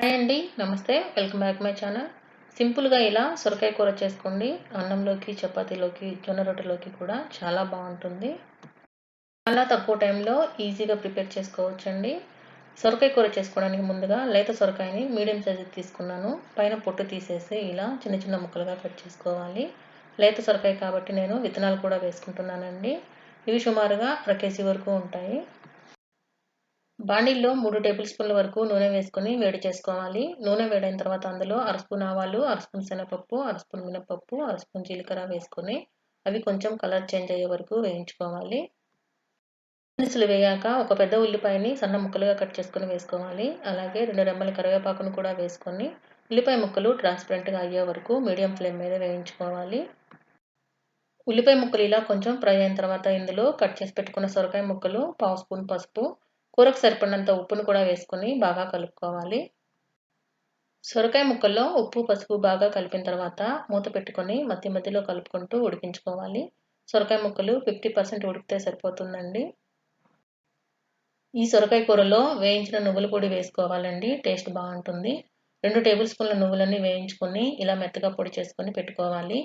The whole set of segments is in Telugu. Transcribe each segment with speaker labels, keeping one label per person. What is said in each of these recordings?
Speaker 1: హాయ్ అండి నమస్తే. Welcome back my channel. సింపుల్గా ఇలా సొరకాయ కూర చేసుకోండి. అన్నంలోకి చపాతీలోకి జొన్న రొట్టెలోకి కూడా చాలా బాగుంటుంది. చాలా తక్కువ టైంలో ఈజీగా ప్రిపేర్ చేసుకోవచ్చండి. సొరకాయ కూర చేసుకోవడానికి ముందుగా లేత సొరకాయని మీడియం సైజు తీసుకున్నాను. పైన పొట్టు తీసేసి ఇలా చిన్న చిన్న ముక్కలుగా కట్ చేసుకోవాలి. లేత సొరకాయ కాబట్టి నేను విత్తనాలు కూడా వేసుకుంటున్నానండి. ఇవి సుమారుగా అర కేజీ వరకు ఉంటాయి. బాండీల్లో మూడు టేబుల్ స్పూన్ల వరకు నూనె వేసుకొని వేడి చేసుకోవాలి. నూనె వేడైన తర్వాత అందులో అరస్పూన్ ఆవాలు అరస్పూన్ శనగపప్పు అరస్పూన్ మినపప్పు అరస్పూన్ జీలకర్ర వేసుకొని అవి కొంచెం కలర్ చేంజ్ అయ్యే వరకు వేయించుకోవాలి. దినుసులు వేయాక ఒక పెద్ద ఉల్లిపాయని సన్న ముక్కలుగా కట్ చేసుకొని వేసుకోవాలి. అలాగే రెండు రెమ్మల కరివేపాకును కూడా వేసుకొని ఉల్లిపాయ ముక్కలు ట్రాన్స్పరెంట్గా అయ్యే వరకు మీడియం ఫ్లేమ్ మీద వేయించుకోవాలి. ఉల్లిపాయ ముక్కలు ఇలా కొంచెం ఫ్రై అయిన తర్వాత ఇందులో కట్ చేసి పెట్టుకున్న సొరకాయ ముక్కలు పావు స్పూన్ పసుపు కూరకు సరిపడినంత ఉప్పును కూడా వేసుకొని బాగా కలుపుకోవాలి. సొరకాయ ముక్కల్లో ఉప్పు పసుపు బాగా కలిపిన తర్వాత మూత పెట్టుకొని మధ్య మధ్యలో కలుపుకుంటూ ఉడికించుకోవాలి. సొరకాయ ముక్కలు ఫిఫ్టీ పర్సెంట్ ఉడికితే సరిపోతుందండి. ఈ సొరకాయ కూరలో వేయించిన నువ్వుల పొడి వేసుకోవాలండి టేస్ట్ బాగుంటుంది. రెండు టేబుల్ స్పూన్ల నువ్వులన్నీ వేయించుకొని ఇలా మెత్తగా పొడి చేసుకొని పెట్టుకోవాలి.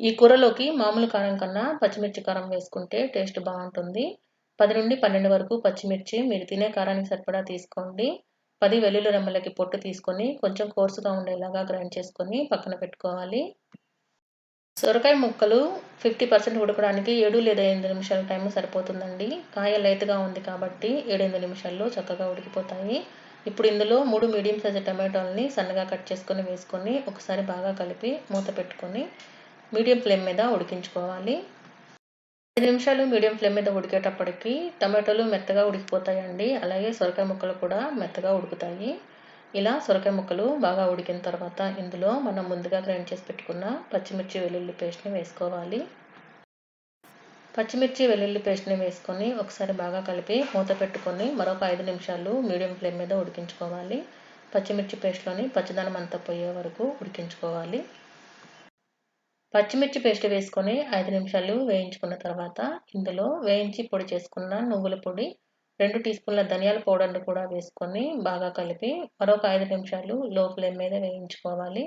Speaker 1: ఈ కూరలోకి మామూలు కారం కన్నా పచ్చిమిర్చి కారం వేసుకుంటే టేస్ట్ బాగుంటుంది. పది నుండి పన్నెండు వరకు పచ్చిమిర్చి మీరు తినే కారానికి సరిపడా తీసుకోండి. పది వెల్లుల్లి రెమ్మలకి పొట్టు తీసుకొని కొంచెం కోర్సుగా ఉండేలాగా గ్రైండ్ చేసుకొని పక్కన పెట్టుకోవాలి. సొరకాయ ముక్కలు ఫిఫ్టీ పర్సెంట్ ఉడకడానికి ఏడు లేదా ఎనిమిది నిమిషాల టైం సరిపోతుందండి. కాయ లేతగా ఉంది కాబట్టి ఏడెనిమిది నిమిషాల్లో చక్కగా ఉడికిపోతాయి. ఇప్పుడు ఇందులో మూడు మీడియం సైజ్ టమాటోల్ని సన్నగా కట్ చేసుకొని వేసుకొని ఒకసారి బాగా కలిపి మూత పెట్టుకొని మీడియం ఫ్లేమ్ మీద ఉడికించుకోవాలి. ఐదు నిమిషాలు మీడియం ఫ్లేమ్ మీద ఉడికేటప్పటికి టమాటోలు మెత్తగా ఉడికిపోతాయండి. అలాగే సొరకాయ ముక్కలు కూడా మెత్తగా ఉడుకుతాయి. ఇలా సొరకాయ ముక్కలు బాగా ఉడికిన తర్వాత ఇందులో మనం ముందుగా గ్రైండ్ చేసి పెట్టుకున్న పచ్చిమిర్చి వెల్లుల్లి పేస్ట్ని వేసుకోవాలి. పచ్చిమిర్చి వెల్లుల్లి పేస్ట్ని వేసుకొని ఒకసారి బాగా కలిపి మూత పెట్టుకొని మరొక ఐదు నిమిషాలు మీడియం ఫ్లేమ్ మీద ఉడికించుకోవాలి. పచ్చిమిర్చి పేస్ట్లోని పచ్చదనం అంతా పోయే వరకు ఉడికించుకోవాలి. పచ్చిమిర్చి పేస్ట్ వేసుకొని ఐదు నిమిషాలు వేయించుకున్న తర్వాత ఇందులో వేయించి పొడి చేసుకున్న నువ్వుల పొడి రెండు టీ స్పూన్ల ధనియాల పౌడర్ని కూడా వేసుకొని బాగా కలిపి మరొక ఐదు నిమిషాలు లో ఫ్లేమ్ మీద వేయించుకోవాలి.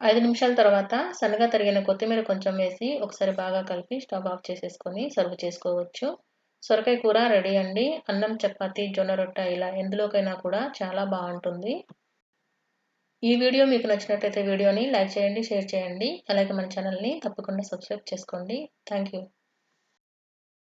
Speaker 1: ఐదు నిమిషాల తర్వాత సన్నగా తరిగిన కొత్తిమీర కొంచెం వేసి ఒకసారి బాగా కలిపి స్టవ్ ఆఫ్ చేసేసుకొని సర్వ్ చేసుకోవచ్చు. సొరకాయ కూర రెడీ అండి. అన్నం చపాతి జొన్న రొట్టె ఇలా ఎందులోకైనా కూడా చాలా బాగుంటుంది. ఈ వీడియో మీకు నచ్చినట్లయితే వీడియోని లైక్ చేయండి షేర్ చేయండి. అలాగే మన ఛానల్ని తప్పకుండా సబ్స్క్రైబ్ చేసుకోండి. Thank you